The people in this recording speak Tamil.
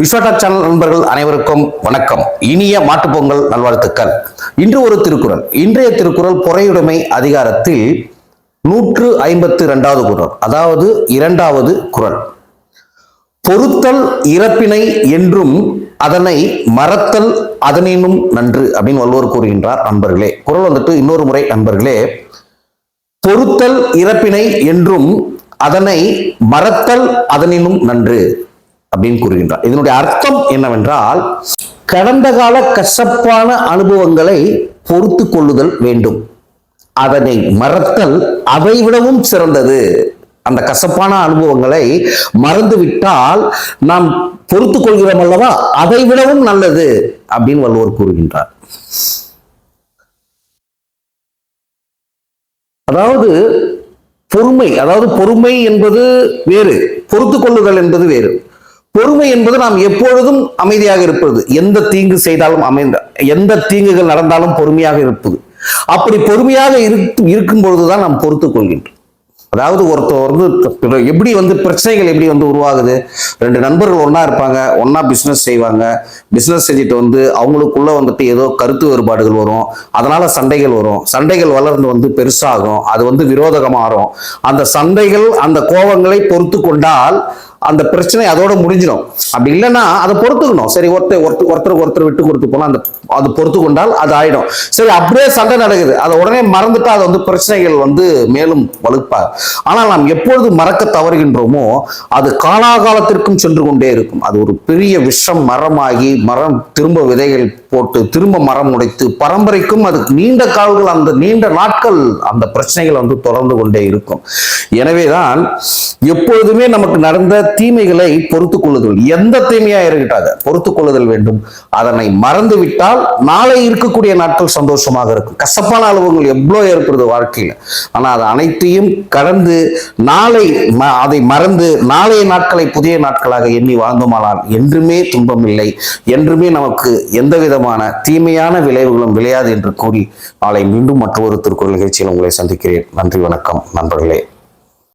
விஸ்வடா சேனல் நண்பர்கள் அனைவருக்கும் வணக்கம். இனிய மாட்டுப்பொங்கல் நல்வாழ்த்துக்கள். இன்று ஒரு திருக்குறள். இன்றைய திருக்குறள் பொறையுடைமை அதிகாரத்தில் நூற்று ஐம்பத்து இரண்டாவது குரல் அதாவது இரண்டாவது குறள். பொறுத்தல் இறப்பினை என்றும் அதனை மறத்தல் அதனினும் நன்று அப்படின்னு வள்ளுவர் கூறுகின்றார் நண்பர்களே. குரல் வந்துட்டு இன்னொரு முறை நண்பர்களே. பொறுத்தல் இறப்பினை என்றும் அதனை மறத்தல் அதனினும் நன்று. அப்படின்னு கூறுகின்றார். இதனுடைய அர்த்தம் என்னவென்றால் கடந்த கால கசப்பான அனுபவங்களை பொறுத்து கொள்ளுதல் வேண்டும். அதனை மறத்தல் அதை விடவும் சிறந்தது. அந்த கசப்பான அனுபவங்களை மறந்துவிட்டால் நாம் பொறுத்து கொள்கிறோம் அல்லவா? அதை விடவும் நல்லது அப்படின்னு வள்ளுவர் கூறுகின்றார். அதாவது பொறுமை அதாவது பொறுமை என்பது வேறு பொறுத்து கொள்ளுதல் என்பது வேறு. பொறுமை என்பது நாம் எப்பொழுதும் அமைதியாக இருப்பது. எந்த தீங்கு செய்தாலும் அமைந்த எந்த தீங்குகள் நடந்தாலும் பொறுமையாக இருப்பது. அப்படி பொறுமையாக இருக்கு இருக்கும் பொழுதுதான் நாம் பொறுத்து கொள்கின்றோம். அதாவது ஒருத்தர் வந்து எப்படி வந்து பிரச்சனைகள் எப்படி வந்து உருவாகுது? ரெண்டு நண்பர்கள் ஒன்றா இருப்பாங்க ஒன்றா பிசினஸ் செய்வாங்க. பிசினஸ் செஞ்சுட்டு வந்து அவங்களுக்குள்ள வந்துட்டு ஏதோ கருத்து வேறுபாடுகள் வரும். அதனால சண்டைகள் வரும். சண்டைகள் வளர்ந்து வந்து பெருசாகும். அது வந்து விரோதகம் மாறும் அந்த சண்டைகள் அந்த கோபங்களை பொறுத்து கொண்டால் அந்த பிரச்சனை அதோட முடிஞ்சிடும் அப்படி இல்லைன்னா அதை பொறுத்துக்கணும். சரி ஒருத்தர் ஒருத்தர் ஒருத்தருக்கு ஒருத்தர் விட்டு கொடுத்து போனா அந்த அது பொறுத்து கொண்டால் அது ஆயிடும். சரி அப்படியே சண்டை நடக்குது. அதை உடனே மறந்துட்டா அது வந்து பிரச்சனைகள் வந்து மேலும் வலுப்பா. ஆனால் நாம் எப்பொழுது மறக்க தவறுகின்றோமோ அது காலாகாலத்திற்கும் சென்று கொண்டே இருக்கும். அது ஒரு பெரிய விஷம் மரமாகி மரம் திரும்ப விதைகள் போட்டு திரும்ப மரம் உடைத்து பரம்பரைக்கும் அதுக்கு நீண்ட கால்கள் அந்த நீண்ட நாட்கள் அந்த பிரச்சனைகள் வந்து தொடர்ந்து கொண்டே இருக்கும். எனவேதான் எப்பொழுதுமே நமக்கு நடந்த தீமைகளை பொறுத்துக் கொள்ளுதல். எந்த தீமையா இருக்கட்டாக பொறுத்துக் கொள்ளுதல் வேண்டும். அதனை மறந்து விட்டால் நாளை இருக்கக்கூடிய நாட்கள் சந்தோஷமாக இருக்கும். கசப்பான அனுபவங்கள் எவ்வளோ ஏற்படுது வாழ்க்கையில. ஆனா அது அனைத்தையும் கடந்து நாளை ம- அதை மறந்து நாளைய நாட்களை புதிய நாட்களாக எண்ணி வாழ்ந்துமானால் என்றுமே துன்பம் இல்லை என்றுமே நமக்கு எந்த விதமான தீமையான விளைவுகளும் விளையாது என்று கூறி நாளை மீண்டும் மற்றொரு திருக்குறள் நிகழ்ச்சியில் உங்களை சந்திக்கிறேன். நன்றி வணக்கம் நண்பர்களே.